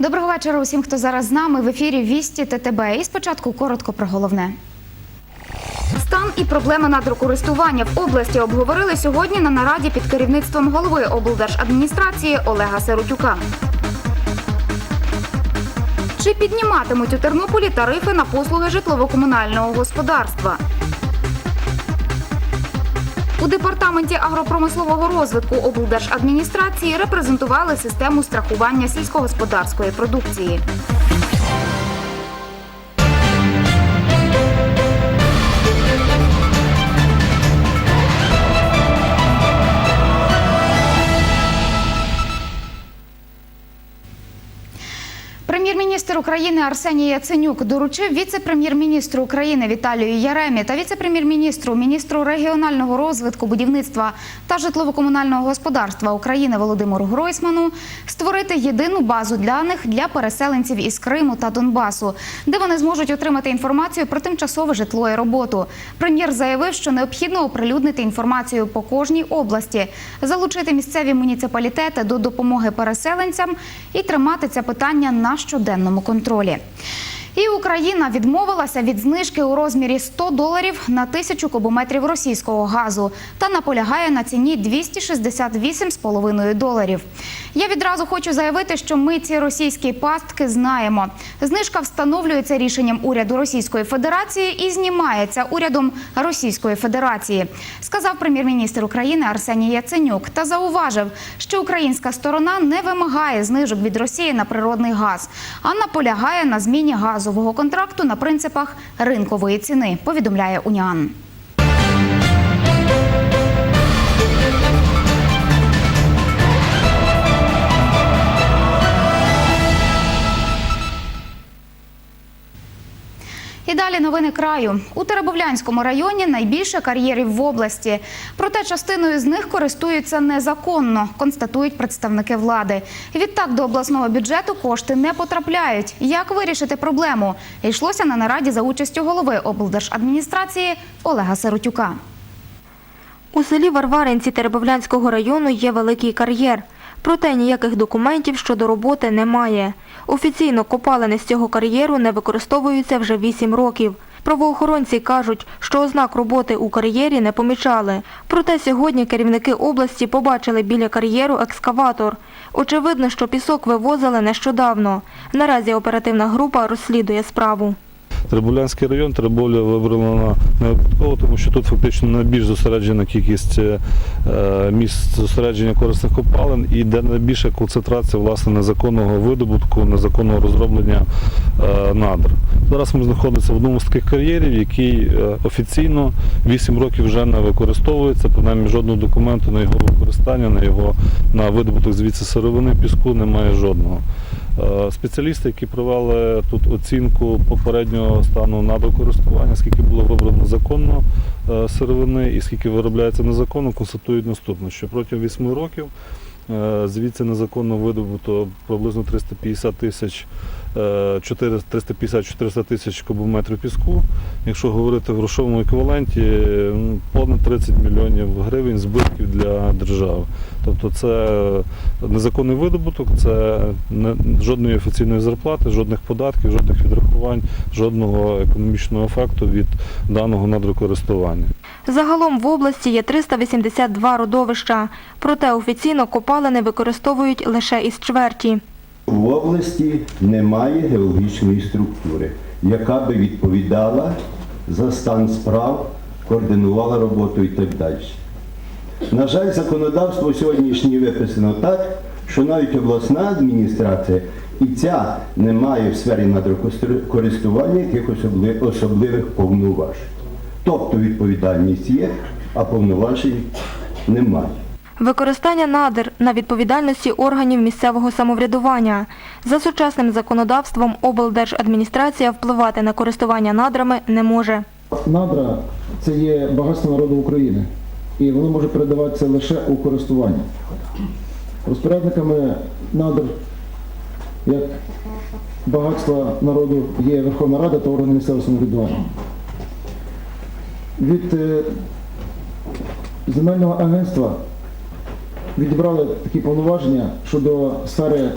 Доброго вечора усім, хто зараз з нами в ефірі Вісті ТТБ. І спочатку коротко про головне. Стан і проблеми надрокористування в області обговорили сьогодні на нараді під керівництвом голови облдержадміністрації Олега Сиротюка. Чи підніматимуть у Тернополі тарифи на послуги житлово-комунального господарства? У департаменті агропромислового розвитку облдержадміністрації репрезентували систему страхування сільськогосподарської продукції. Прем'єр-міністр України Арсеній Яценюк доручив віце-прем'єр-міністру України Віталію Яремі та віце-прем'єр-міністру, міністру регіонального розвитку, будівництва та житлово-комунального господарства України Володимиру Гройсману створити єдину базу даних для переселенців із Криму та Донбасу, де вони зможуть отримати інформацію про тимчасове житло і роботу. Прем'єр заявив, що необхідно оприлюднити інформацію по кожній області, залучити місцеві муніципалітети до допомоги переселенцям і тримати це питання на щоденному контролі. І Україна відмовилася від знижки у розмірі 100 доларів на тисячу кубометрів російського газу та наполягає на ціні 268,5 доларів. Я відразу хочу заявити, що ми ці російські пастки знаємо. Знижка встановлюється рішенням уряду Російської Федерації і знімається урядом Російської Федерації, сказав прем'єр-міністр України Арсеній Яценюк та зауважив, що українська сторона не вимагає знижок від Росії на природний газ, а наполягає на зміні газового контракту на принципах ринкової ціни. Повідомляє Уніан. І далі новини краю. У Теребовлянському районі найбільше кар'єрів в області. Проте частиною з них користуються незаконно, констатують представники влади. Відтак до обласного бюджету кошти не потрапляють. Як вирішити проблему? Йшлося на нараді за участю голови облдержадміністрації Олега Сиротюка. У селі Варваринці Теребовлянського району є великий кар'єр. Проте ніяких документів щодо роботи немає. Офіційно копалини з цього кар'єру не використовуються вже 8 років. Правоохоронці кажуть, що ознак роботи у кар'єрі не помічали. Проте сьогодні керівники області побачили біля кар'єру екскаватор. Очевидно, що пісок вивозили нещодавно. Наразі оперативна група розслідує справу. Теребулянський район Теребовля вибрано не випадково, тому що тут фактично найбільш зосереджена кількість е, місць зосередження корисних копалин і де найбільша концентрація власне незаконного видобутку, незаконного розроблення е, надр. Зараз ми знаходимося в одному з таких кар'єрів, який е, офіційно 8 років вже не використовується, принаймні жодного документу на його використання, на його на видобуток звідси сировини піску немає жодного. Е, Спеціалісти, які провели тут оцінку попереднього стану надрокористування, скільки було вибрано законно е, сировини і скільки виробляється незаконно, констатують наступне, що протягом 8 років е, звідси незаконно видобуто приблизно 350 тисяч 350-400 тисяч кубометрів піску. Якщо говорити в грошовому еквіваленті, понад 30 мільйонів гривень збитків для держави. Тобто це незаконний видобуток, це не, жодної офіційної зарплати, жодних податків, жодних відрахувань, жодного економічного ефекту від даного надрокористування. Загалом в області є 382 родовища, проте офіційно копалини використовують лише із чверті. В області немає геологічної структури, яка би відповідала за стан справ, координувала роботу і так далі. На жаль, законодавство сьогоднішнє виписано так, що навіть обласна адміністрація і ця не має в сфері надрокористування якихось особливих повноважень. Тобто відповідальність є, а повноважень немає. Використання надр на відповідальності органів місцевого самоврядування. За сучасним законодавством облдержадміністрація впливати на користування надрами не може. Надра це є багатство народу України, і воно може передаватися лише у користування. Розпорядниками надр, як багатства народу, є Верховна Рада та органи місцевого самоврядування. Від е, земельного агентства відібрали такі повноваження щодо сфери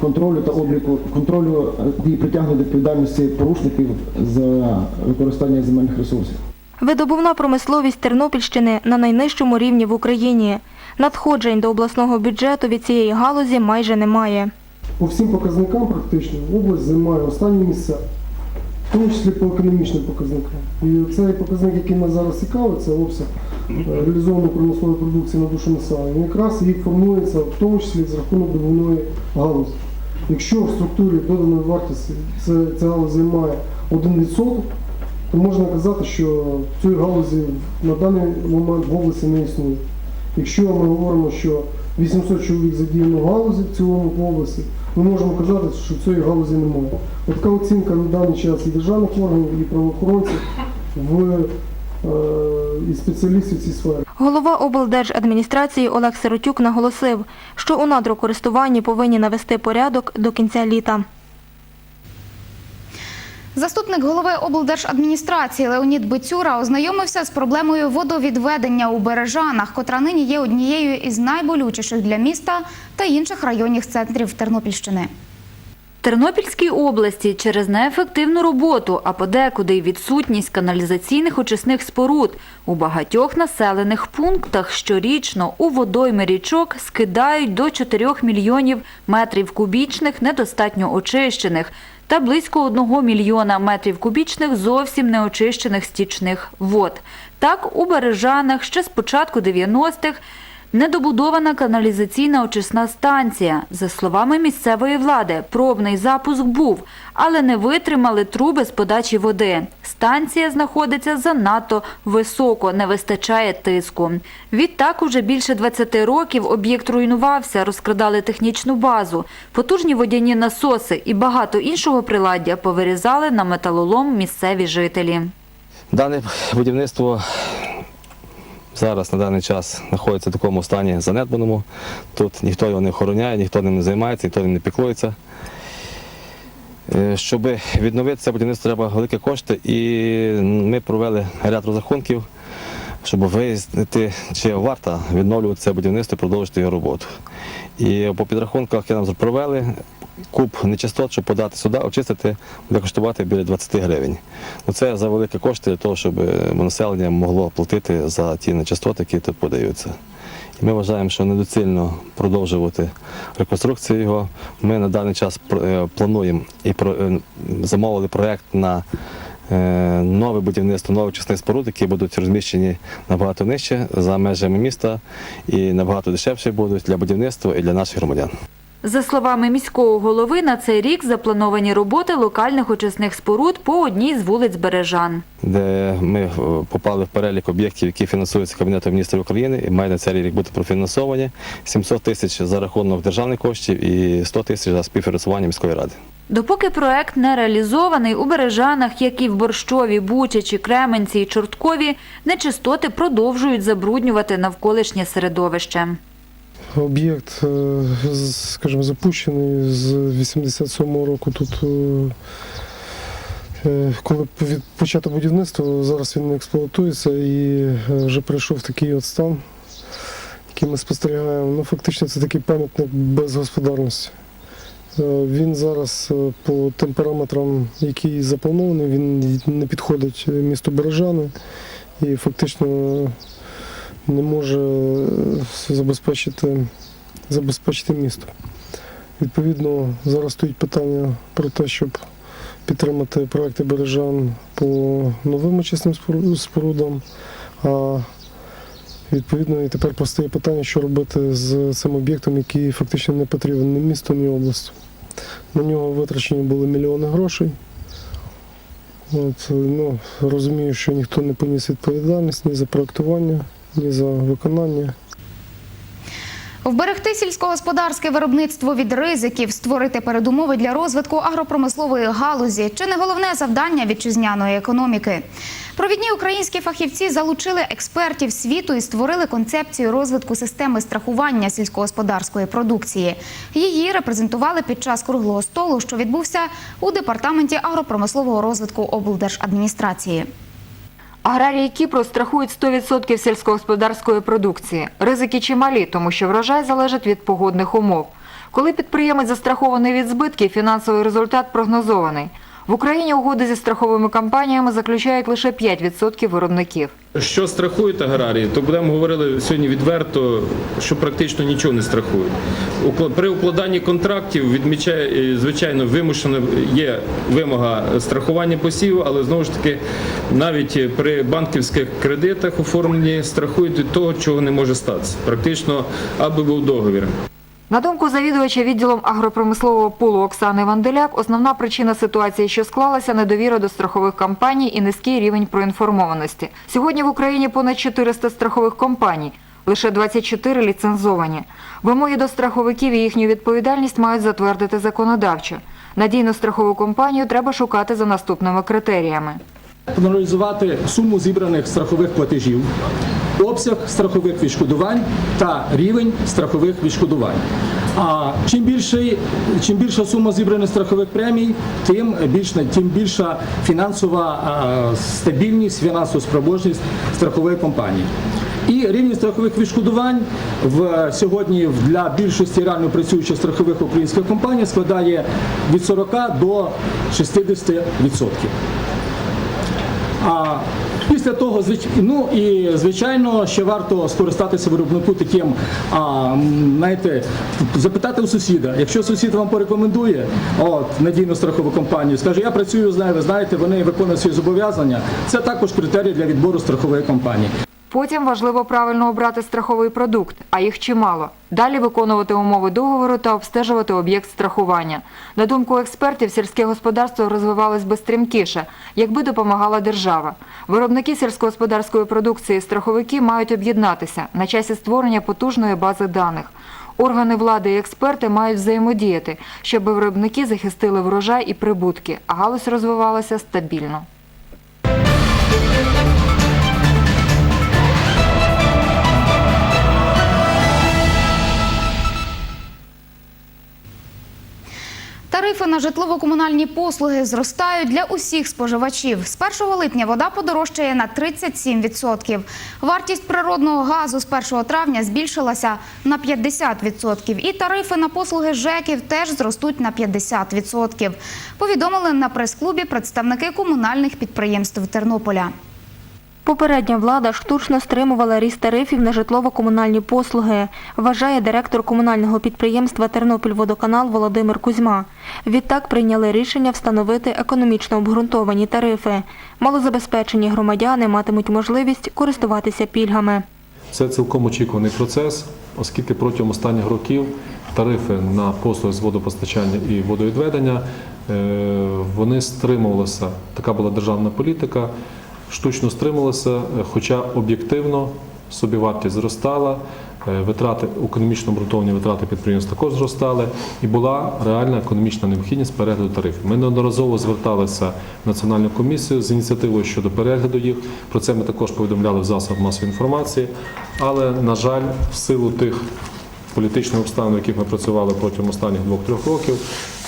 контролю та обліку контролю е, і притягнення до відповідальності порушників за використання земельних ресурсів. Видобувна промисловість Тернопільщини на найнижчому рівні в Україні. Надходжень до обласного бюджету від цієї галузі майже немає. По всім показникам практично область займає останні місця, в тому числі по економічним показникам. І цей показник, який нас зараз цікавить, це обсяг е, реалізованої промислової продукції на душу населення. Якраз і формується в тому числі з рахунок добувної галузі. Якщо в структурі доданої вартості ця галузь займає 1%, то можна казати, що цієї галузі на даний момент в області не існує. Якщо ми говоримо, що 800 чоловік задіяно в галузі в цілому в області, ми можемо казати, що цієї галузі немає. Така оцінка на даний час і державних органів, і правоохоронців в, е, і спеціалістів цій сфері. Голова облдержадміністрації Олег Сиротюк наголосив, що у надрокористуванні повинні навести порядок до кінця літа. Заступник голови облдержадміністрації Леонід Бицюра ознайомився з проблемою водовідведення у Бережанах, котра нині є однією із найболючіших для міста та інших районних центрів Тернопільщини. Тернопільській області через неефективну роботу, а подекуди й відсутність каналізаційних очисних споруд у багатьох населених пунктах щорічно у водойми річок скидають до 4 мільйонів метрів кубічних недостатньо очищених та близько 1 мільйона метрів кубічних зовсім неочищених стічних вод. Так, у Бережанах ще з початку 90-х Недобудована каналізаційна очисна станція. За словами місцевої влади, пробний запуск був, але не витримали труби з подачі води. Станція знаходиться занадто високо, не вистачає тиску. Відтак уже більше 20 років об'єкт руйнувався, розкрадали технічну базу, потужні водяні насоси і багато іншого приладдя повирізали на металолом місцеві жителі. Дане будівництво зараз на даний час знаходиться в такому стані занедбаному. Тут ніхто його не охороняє, ніхто ним не займається, ніхто ним не піклується. Е, Щоб відновити це будівництво, треба великі кошти, і ми провели ряд розрахунків, щоб вияснити, чи варто відновлювати це будівництво і продовжити його роботу. І по підрахунках, які нам провели, куб нечистот, щоб подати сюди, очистити, буде коштувати біля 20 гривень. Ну, це за великі кошти для того, щоб е, населення могло платити за ті нечистоти, які тут подаються. Ми вважаємо, що недоцільно продовжувати реконструкцію його. Ми на даний час е, плануємо і е, замовили проєкт на нове будівництво нових чесних споруд, які будуть розміщені набагато нижче за межами міста і набагато дешевше будуть для будівництва і для наших громадян. За словами міського голови, на цей рік заплановані роботи локальних очисних споруд по одній з вулиць Бережан. де ми е, попали в перелік об'єктів, які фінансуються Кабінетом міністрів України, і мають на цей рік бути профінансовані 700 тисяч за рахунок державних коштів і 100 тисяч за співфінансування міської ради. Допоки проект не реалізований, у Бережанах, як і в Борщові, Бучачі, Кременці і Чорткові, нечистоти продовжують забруднювати навколишнє середовище. Об'єкт, е, скажімо, запущений з 87-го року. Тут, е, е, коли почато будівництво, зараз він не експлуатується і вже прийшов такий от стан, який ми спостерігаємо. Ну, фактично це такий пам'ятник безгосподарності. Е, Він зараз по тим параметрам, які заплановані, він не підходить місту Бережани і фактично не може е, забезпечити, забезпечити місто. Відповідно, зараз стоїть питання про те, щоб підтримати проекти Бережан по новим очисним спорудам. А відповідно і тепер постає питання, що робити з цим об'єктом, який фактично не потрібен ні місту, ні областю. На нього витрачені були мільйони грошей. От, ну, розумію, що ніхто не поніс відповідальність ні за проектування, ні за виконання. Вберегти сільськогосподарське виробництво від ризиків, створити передумови для розвитку агропромислової галузі чи не головне завдання вітчизняної економіки. Провідні українські фахівці залучили експертів світу і створили концепцію розвитку системи страхування сільськогосподарської продукції. Її репрезентували під час круглого столу, що відбувся у департаменті агропромислового розвитку облдержадміністрації. Аграрії Кіпру страхують 100% сільськогосподарської продукції. Ризики чималі, тому що врожай залежить від погодних умов. Коли підприємець застрахований від збитків, фінансовий результат прогнозований. В Україні угоди зі страховими компаніями заключають лише 5% виробників. Що страхують аграрії, то будемо говорили сьогодні відверто, що практично нічого не страхують. При укладанні контрактів відмічає, е, звичайно, вимушено є вимога страхування посіву, але знову ж таки навіть при банківських кредитах оформлені страхують від того, чого не може статися. Практично аби був договір. На думку завідувача відділом агропромислового пулу Оксани Ванделяк, основна причина ситуації, що склалася, недовіра до страхових компаній і низький рівень проінформованості. Сьогодні в Україні понад 400 страхових компаній, лише 24 ліцензовані. Вимоги до страховиків і їхню відповідальність мають затвердити законодавчо. Надійну страхову компанію треба шукати за наступними критеріями. проаналізувати суму зібраних страхових платежів, обсяг страхових відшкодувань та рівень страхових відшкодувань. А чим більший, чим більша сума зібраних страхових премій, тим більш тим більша фінансова стабільність, фінансова спроможність страхової компанії. І рівень страхових відшкодувань в сьогодні для більшості реально працюючих страхових українських компаній складає від 40 до 60%. А після того, ну і звичайно, ще варто скористатися виробнику таким, а, знаєте, запитати у сусіда. Якщо сусід вам порекомендує от, надійну страхову компанію, скаже, я працюю з нею, ви знаєте, вони виконують свої зобов'язання. Це також критерій для відбору страхової компанії. Потім важливо правильно обрати страховий продукт, а їх чимало. Далі виконувати умови договору та обстежувати об'єкт страхування. На думку експертів, сільське господарство розвивалось би стрімкіше, якби допомагала держава. Виробники сільськогосподарської продукції і страховики мають об'єднатися на часі створення потужної бази даних. Органи влади і експерти мають взаємодіяти, щоб виробники захистили врожай і прибутки, а галузь розвивалася стабільно. Тарифи на житлово-комунальні послуги зростають для усіх споживачів. З 1 липня вода подорожчає на 37%. Вартість природного газу з 1 травня збільшилася на 50%. І тарифи на послуги ЖЕКів теж зростуть на 50%. Повідомили на прес-клубі представники комунальних підприємств Тернополя. Попередня влада штучно стримувала ріст тарифів на житлово-комунальні послуги, вважає директор комунального підприємства Тернопільводоканал Володимир Кузьма. Відтак прийняли рішення встановити економічно обґрунтовані тарифи. Малозабезпечені громадяни матимуть можливість користуватися пільгами. Це цілком очікуваний процес, оскільки протягом останніх років тарифи на послуги з водопостачання і водовідведення е, вони стримувалися. Така була державна політика, штучно стримувалися, е, хоча об'єктивно собівартість зростала, е, витрати, економічно обґрунтовані витрати підприємств також зростали, і була реальна економічна необхідність перегляду тарифів. Ми неодноразово зверталися в Національну комісію з ініціативою щодо перегляду їх. Про це ми також повідомляли в засобах масової інформації. Але, на жаль, в силу тих політичних обставин, в яких ми працювали протягом останніх двох-трьох років,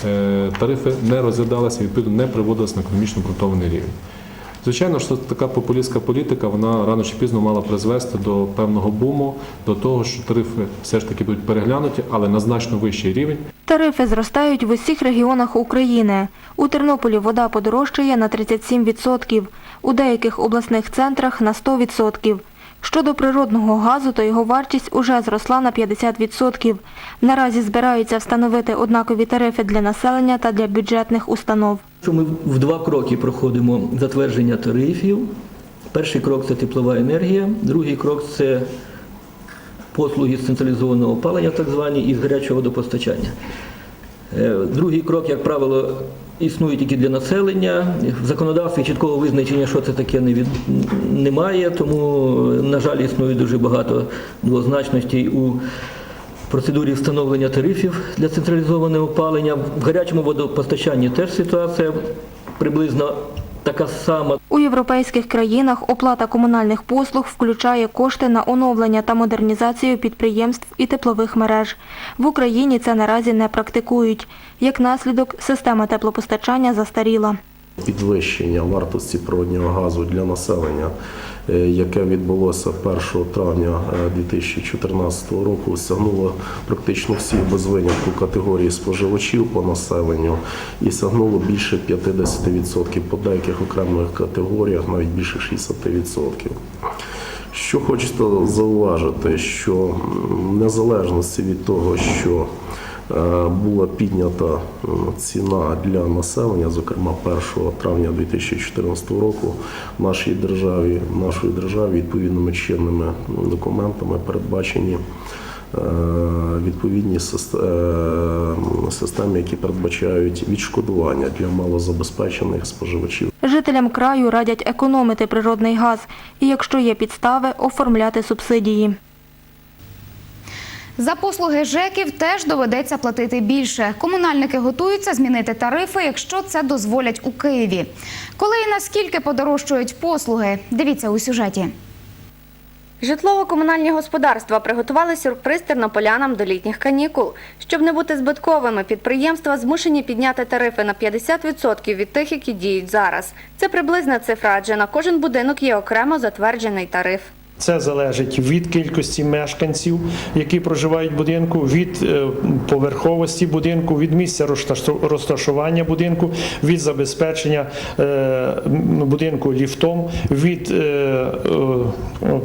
е, тарифи не розглядалися відповідно не приводилися на економічно обґрунтований рівень. Звичайно, що така популістська політика, вона рано чи пізно мала призвести до певного буму, до того, що тарифи все ж таки будуть переглянуті, але на значно вищий рівень. Тарифи зростають в усіх регіонах України. У Тернополі вода подорожчає на 37%, у деяких обласних центрах на 100%. Щодо природного газу, то його вартість уже зросла на 50%. Наразі збираються встановити однакові тарифи для населення та для бюджетних установ. Що ми в два кроки проходимо затвердження тарифів. Перший крок це теплова енергія, другий крок це послуги з централізованого опалення, так звані, і з гарячого водопостачання. Е, Другий крок, як правило, існує тільки для населення. В законодавстві чіткого визначення, що це таке, не від... немає, тому, на жаль, існує дуже багато двозначностей у процедурі встановлення тарифів для централізованого опалення. В гарячому водопостачанні теж ситуація приблизно така сама. У європейських країнах оплата комунальних послуг включає кошти на оновлення та модернізацію підприємств і теплових мереж. В Україні це наразі не практикують. Як наслідок, система теплопостачання застаріла. Підвищення вартості природнього газу для населення, яке відбулося 1 травня е, 2014 року, сягнуло практично всіх без винятку категорії споживачів по населенню і сягнуло більше 50%, по деяких окремих категоріях навіть більше 60%. Що хочеться зауважити, що незалежності від того, що е, була піднята ціна для населення, зокрема 1 травня 2014 року, в нашій державі, в нашій державі відповідними чинними документами передбачені е, відповідні е, системи, які передбачають відшкодування для малозабезпечених споживачів. Жителям краю радять економити природний газ і, якщо є підстави, оформляти субсидії. За послуги ЖЕКів теж доведеться платити більше. Комунальники готуються змінити тарифи, якщо це дозволять у Києві. Коли і наскільки подорожчують послуги, дивіться у сюжеті. Житлово-комунальні господарства приготували сюрприз тернополянам до літніх канікул. Щоб не бути збитковими, підприємства змушені підняти тарифи на 50% від тих, які діють зараз. Це приблизна цифра, адже на кожен будинок є окремо затверджений тариф. Це залежить від кількості мешканців, які проживають в будинку, від е, поверховості будинку, від місця розташ- розташування будинку, від забезпечення е, будинку ліфтом, від е,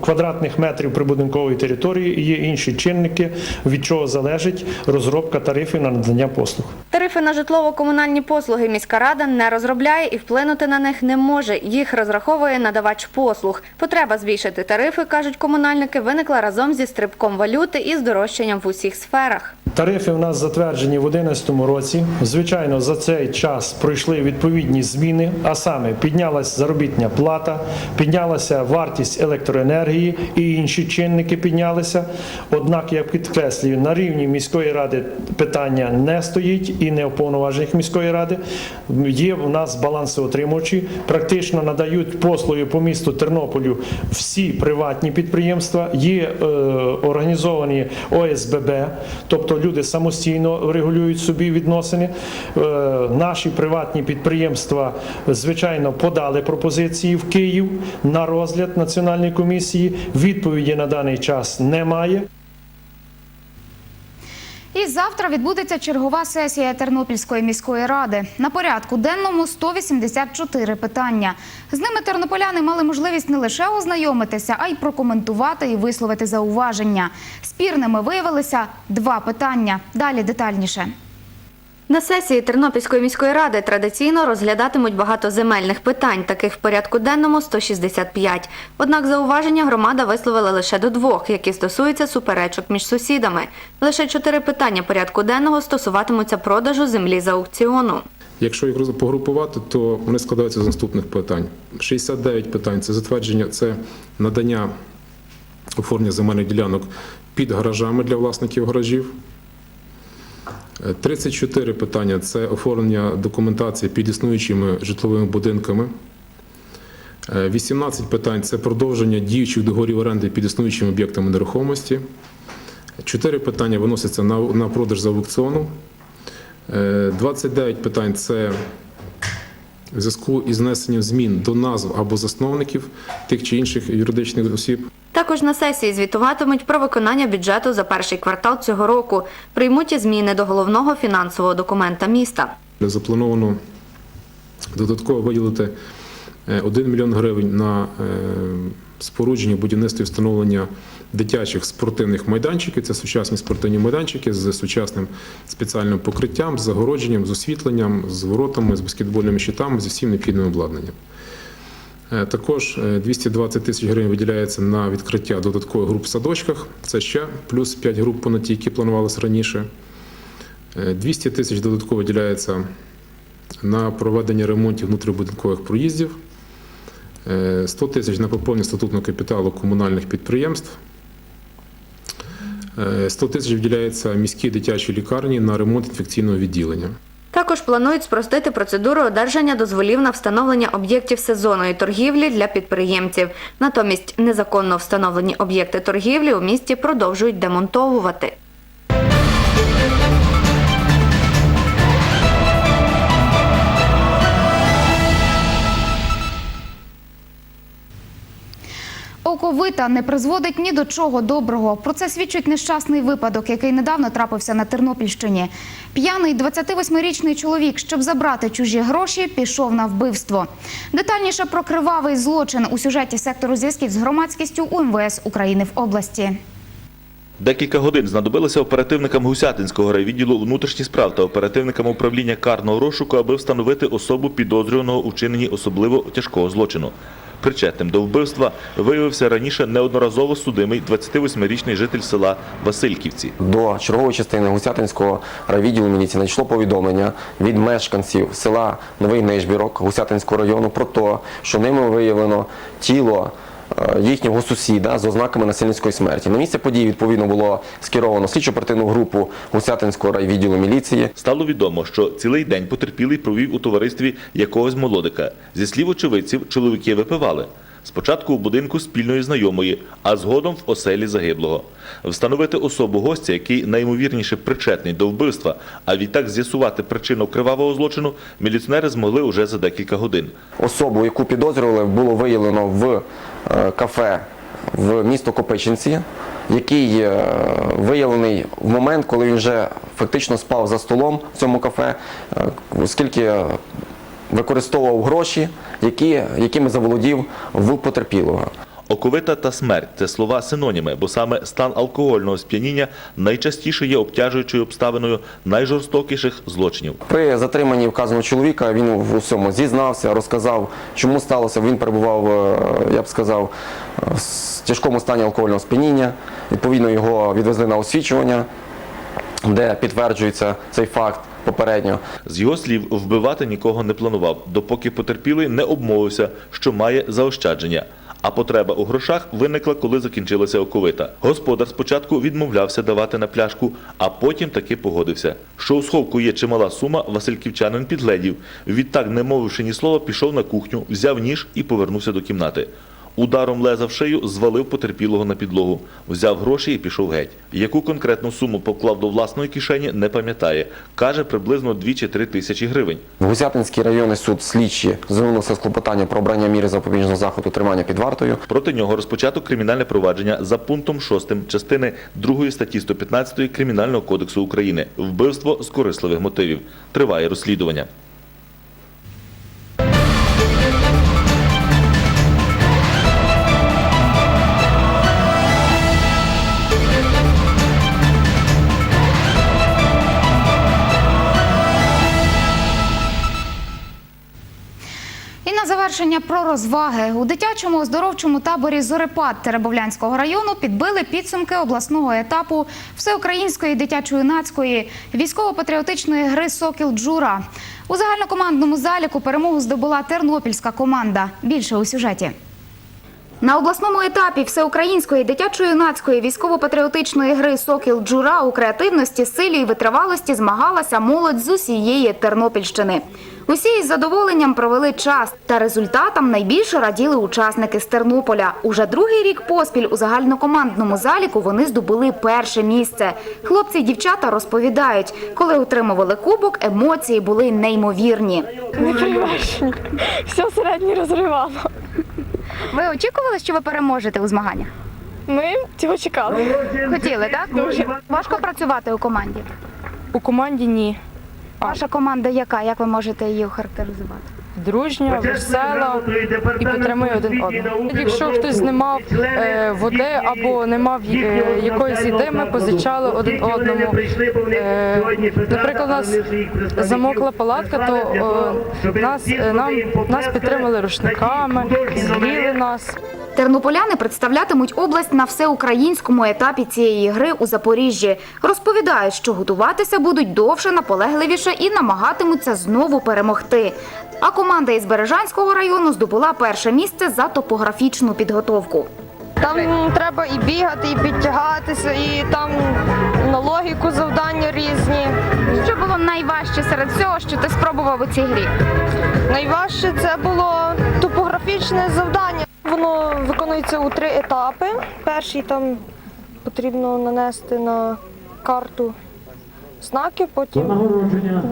квадратних метрів прибудинкової території. Є інші чинники, від чого залежить розробка тарифів на надання послуг. Тарифи на житлово-комунальні послуги міська рада не розробляє і вплинути на них не може. Їх розраховує надавач послуг. Потреба збільшити тарифи, кажуть комунальники, виникла разом зі стрибком валюти і здорожчанням в усіх сферах. Тарифи в нас затверджені в 2011 році. Звичайно, за цей час пройшли відповідні зміни, а саме піднялася заробітня плата, піднялася вартість електроенергії і інші чинники піднялися. Однак, я підкреслюю, на рівні міської ради питання не стоїть і не уповноважених міської ради. Є у нас балансоотримувачі, практично надають послуги по місту Тернополю всі приватні підприємства, є е, організовані ОСББ, тобто люди самостійно регулюють собі відносини. Е, наші приватні підприємства, звичайно, подали пропозиції в Київ на розгляд національної комісії. Відповіді на даний час немає. І завтра відбудеться чергова сесія Тернопільської міської ради. На порядку денному 184 питання. З ними тернополяни мали можливість не лише ознайомитися, а й прокоментувати і висловити зауваження. Спірними виявилися два питання. Далі детальніше. На сесії Тернопільської міської ради традиційно розглядатимуть багато земельних питань, таких в порядку денному 165. Однак зауваження громада висловила лише до двох, які стосуються суперечок між сусідами. Лише чотири питання порядку денного стосуватимуться продажу землі за аукціону. Якщо їх погрупувати, то вони складаються з наступних питань. 69 питань це затвердження, це надання оформлення земельних ділянок під гаражами для власників гаражів. Е, 34 питання це оформлення документації під існуючими житловими будинками. Е, 18 питань це продовження діючих договорів оренди під існуючими об'єктами нерухомості. Чотири питання виносяться на, продаж за аукціону. Е, 29 питань це в зв'язку із внесенням змін до назв або засновників тих чи інших юридичних осіб. Також на сесії звітуватимуть про виконання бюджету за перший квартал цього року. Приймуть і зміни до головного фінансового документа міста. Заплановано додатково виділити е, 1 мільйон гривень на е, спорудження, будівництво і встановлення дитячих спортивних майданчиків. Це сучасні спортивні майданчики з сучасним спеціальним покриттям, з загородженням, з освітленням, з воротами, з баскетбольними щитами, зі всім необхідним обладнанням. Е, Також е, 220 тисяч гривень виділяється на відкриття додаткових груп в садочках. Це ще плюс 5 груп понад ті, які планувалися раніше. Е, 200 тисяч додатково виділяється на проведення ремонтів внутрібудинкових проїздів. Е, 100 тисяч на поповнення статутного капіталу комунальних підприємств. Е, 100 тисяч виділяється міській дитячій лікарні на ремонт інфекційного відділення. Також планують спростити процедуру одержання дозволів на встановлення об'єктів сезонної торгівлі для підприємців. Натомість незаконно встановлені об'єкти торгівлі у місті продовжують демонтовувати. Оковита не призводить ні до чого доброго. Про це свідчить нещасний випадок, який недавно трапився на Тернопільщині. П'яний 28-річний чоловік, щоб забрати чужі гроші, пішов на вбивство. Детальніше про кривавий злочин у сюжеті сектору зв'язків з громадськістю у МВС України в області. Декілька годин знадобилося оперативникам Гусятинського райвідділу внутрішніх справ та оперативникам управління карного розшуку, аби встановити особу підозрюваного у вчиненні особливо тяжкого злочину. Причетним до вбивства виявився раніше неодноразово судимий 28-річний житель села Васильківці. До чергової частини Гусятинського райвідділу міліції надійшло повідомлення від мешканців села Новий Нижбірок Гусятинського району про те, що ними виявлено тіло їхнього сусіда з ознаками насильницької смерті. На місце події відповідно було скеровано слідчо-партийну групу Гусятинського райвідділу міліції. Стало відомо, що цілий день потерпілий провів у товаристві якогось молодика. Зі слів очевидців, чоловіки випивали. Спочатку у будинку спільної знайомої, а згодом в оселі загиблого. Встановити особу гостя, який найімовірніше причетний до вбивства, а відтак з'ясувати причину кривавого злочину, міліціонери змогли уже за декілька годин. Особу, яку підозрювали, було виявлено в е, кафе в місто Копичинці, який е, виявлений в момент, коли він вже фактично спав за столом в цьому кафе, е, оскільки використовував гроші, які, якими заволодів в потерпілого. Оковита та смерть це слова синоніми, бо саме стан алкогольного сп'яніння найчастіше є обтяжуючою обставиною найжорстокіших злочинів. При затриманні вказаного чоловіка він в усьому зізнався, розказав, чому сталося. Він перебував, е, я б сказав, в тяжкому стані алкогольного сп'яніння. Відповідно, його відвезли на освічування, де підтверджується цей факт попередньо. З його слів, вбивати нікого не планував, допоки потерпілий не обмовився, що має заощадження. А потреба у грошах виникла, коли закінчилася оковита. Господар спочатку відмовлявся давати на пляшку, а потім таки погодився. Що у сховку є чимала сума, Васильківчанин підгледів. Відтак, не мовивши ні слова, пішов на кухню, взяв ніж і повернувся до кімнати. Ударом леза в шию звалив потерпілого на підлогу, взяв гроші і пішов геть. Яку конкретну суму поклав до власної кишені, не пам'ятає. Каже, приблизно 2 чи 3 тисячі гривень. В Гусятинський районний суд слідчі звернулися з клопотанням про обрання міри запобіжного заходу тримання під вартою. Проти нього розпочато кримінальне провадження за пунктом 6 частини 2 статті 115 Кримінального кодексу України вбивство з корисливих мотивів. Триває розслідування. Завершення про розваги у дитячому оздоровчому таборі Зорепад Теребовлянського району підбили підсумки обласного етапу всеукраїнської дитячо-юнацької військово-патріотичної гри Сокіл Джура. У загальнокомандному заліку перемогу здобула тернопільська команда. Більше у сюжеті. На обласному етапі всеукраїнської дитячо-юнацької військово-патріотичної гри Сокіл Джура у креативності, силі і витривалості змагалася молодь з усієї Тернопільщини. Усі із задоволенням провели час, та результатам найбільше раділи учасники з Тернополя. Уже другий рік поспіль у загальнокомандному заліку вони здобули перше місце. Хлопці й дівчата розповідають, коли отримували кубок, емоції були неймовірні. Не перевершені. Все середнє розривало. Ви очікували, що ви переможете у змаганнях? Ми цього чекали. Хотіли, так? Дуже. Важко працювати у команді. У команді ні. Ваша команда яка? Як ви можете її охарактеризувати? Дружня, весела і підтримує один одного. Якщо хтось не мав е, води або не мав е, якоїсь їди, ми позичали один одному. Е, наприклад, у нас замокла палатка, то е, нас, е, нам, нас підтримали рушниками, зігріли нас. Тернополяни представлятимуть область на всеукраїнському етапі цієї гри у Запоріжжі. Розповідають, що готуватися будуть довше, наполегливіше і намагатимуться знову перемогти. А команда із Бережанського району здобула перше місце за топографічну підготовку. Там треба і бігати, і підтягатися, і там на логіку завдання різні. Що було найважче серед всього, що ти спробував у цій грі? Найважче це було топографічне завдання. Воно виконується у три етапи. Перший там потрібно нанести на карту знаки, потім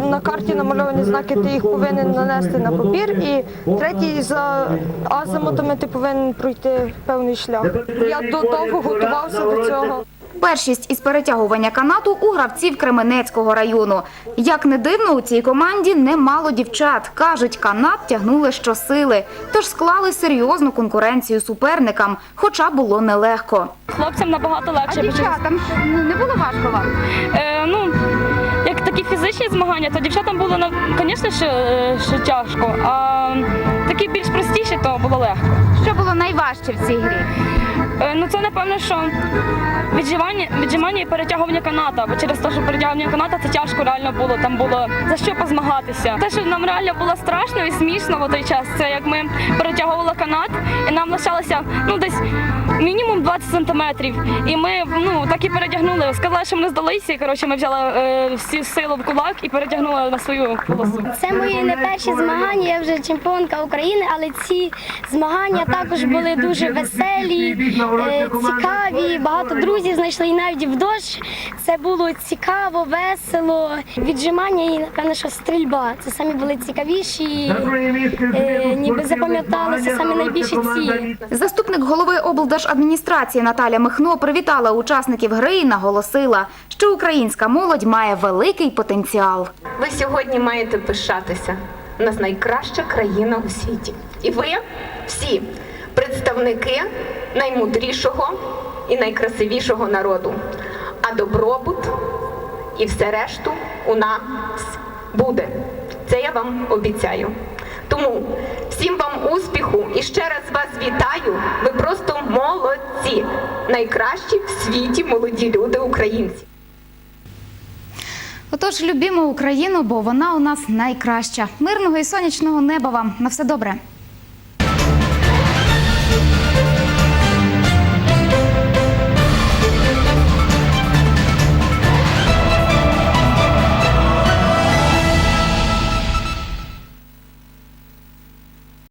на карті намальовані знаки, ти їх повинен нанести на папір, і третій за азимутами ти повинен пройти певний шлях. Я до- довго готувався до цього. Першість із перетягування канату у гравців Кременецького району. Як не дивно, у цій команді немало дівчат. Кажуть, канат тягнули щосили, тож склали серйозну конкуренцію суперникам, хоча було нелегко. Хлопцям набагато легше. А дівчатам не було важко вам? Е, ну, як такі фізичні змагання, то дівчатам було, ну, звісно, що, що тяжко, а такі більш простіші, то було легко. Що було найважче в цій грі? Е, ну, це, напевно, що віджимання, віджимання і перетягування каната, бо через те, що перетягування каната це тяжко реально було, там було за що позмагатися. Те, що нам реально було страшно і смішно в той час, це як ми перетягували канат, і нам лишалося ну, десь мінімум 20 сантиметрів. І ми ну, так і перетягнули. Сказали, що ми здалися, і коротше, ми взяли е, всі силу в кулак і перетягнули на свою полосу. Це мої не перші змагання, я вже чемпіонка України, але ці змагання також були дуже веселі, е, цікаві. Багато друзів знайшли і навіть в дощ. Це було цікаво, весело. Віджимання і напевно, що стрільба. Це самі були цікавіші, е, ніби запам'яталися саме найбільше ці. Заступник голови облдержадміністрації Наталя Михно привітала учасників гри і наголосила, що українська молодь має великий потенціал. Ви сьогодні маєте пишатися. У нас найкраща країна у світі. І ви всі представники наймудрішого і найкрасивішого народу. А добробут і все решту у нас буде. Це я вам обіцяю. Тому всім вам успіху і ще раз вас вітаю. Ви просто молодці, найкращі в світі молоді люди українці. Отож, любімо Україну, бо вона у нас найкраща. Мирного і сонячного неба вам. На все добре.